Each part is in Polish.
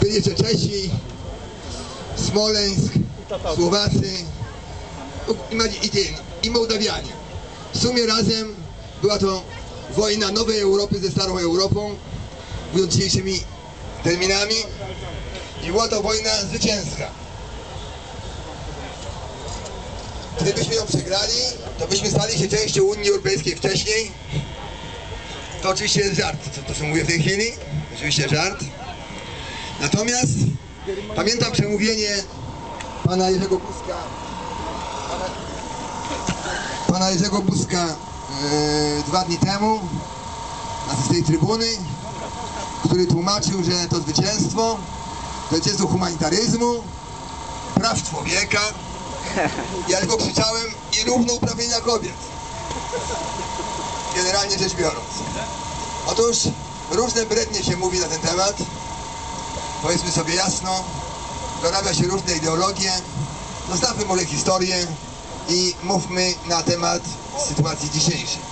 byli jeszcze Czesi, Smoleńsk, Słowacy i, i, i Mołdawianie. W sumie razem była to wojna nowej Europy ze starą Europą, mówiąc dzisiejszymi terminami. I była to wojna zwycięska. Gdybyśmy ją przegrali, to byśmy stali się częścią Unii Europejskiej wcześniej. To oczywiście jest żart, co to co mówię w tej chwili. Oczywiście żart. Natomiast pamiętam przemówienie pana Jerzego Buzka, pana Jerzego Buzka e, dwa dni temu na tej trybuny, który tłumaczył, że to zwycięstwo zwycięstwo humanitaryzmu, praw człowieka. Ja tylko krzyczałem i równouprawnienia kobiet. Generalnie rzecz biorąc. Otóż różne brednie się mówi na ten temat. Powiedzmy sobie jasno, dorabia się różne ideologie. Zostawmy może historię i mówmy na temat sytuacji dzisiejszej.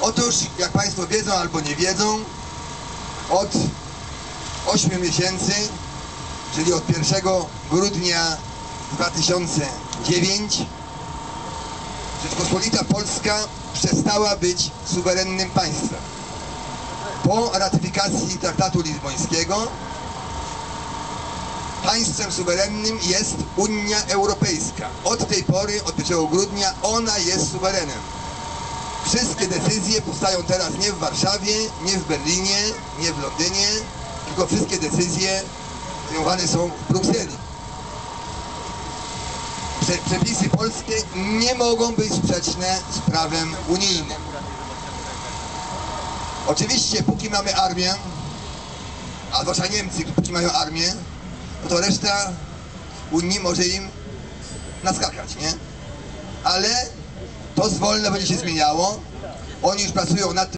Otóż, jak Państwo wiedzą albo nie wiedzą, od 8 miesięcy, czyli od 1 grudnia 2009, Rzeczpospolita Polska przestała być suwerennym państwem. Po ratyfikacji traktatu lizbońskiego państwem suwerennym jest Unia Europejska. Od tej pory, od 1 grudnia, ona jest suwerenem. Wszystkie decyzje powstają teraz nie w Warszawie, nie w Berlinie, nie w Londynie, tylko wszystkie decyzje podejmowane są w Brukseli. Prze- Przepisy polskie nie mogą być sprzeczne z prawem unijnym. Oczywiście, póki mamy armię, a zwłaszcza Niemcy, póki mają armię, to reszta Unii może im naskakać, nie? Ale to zwolna będzie się zmieniało. Oni już pracują nad tym,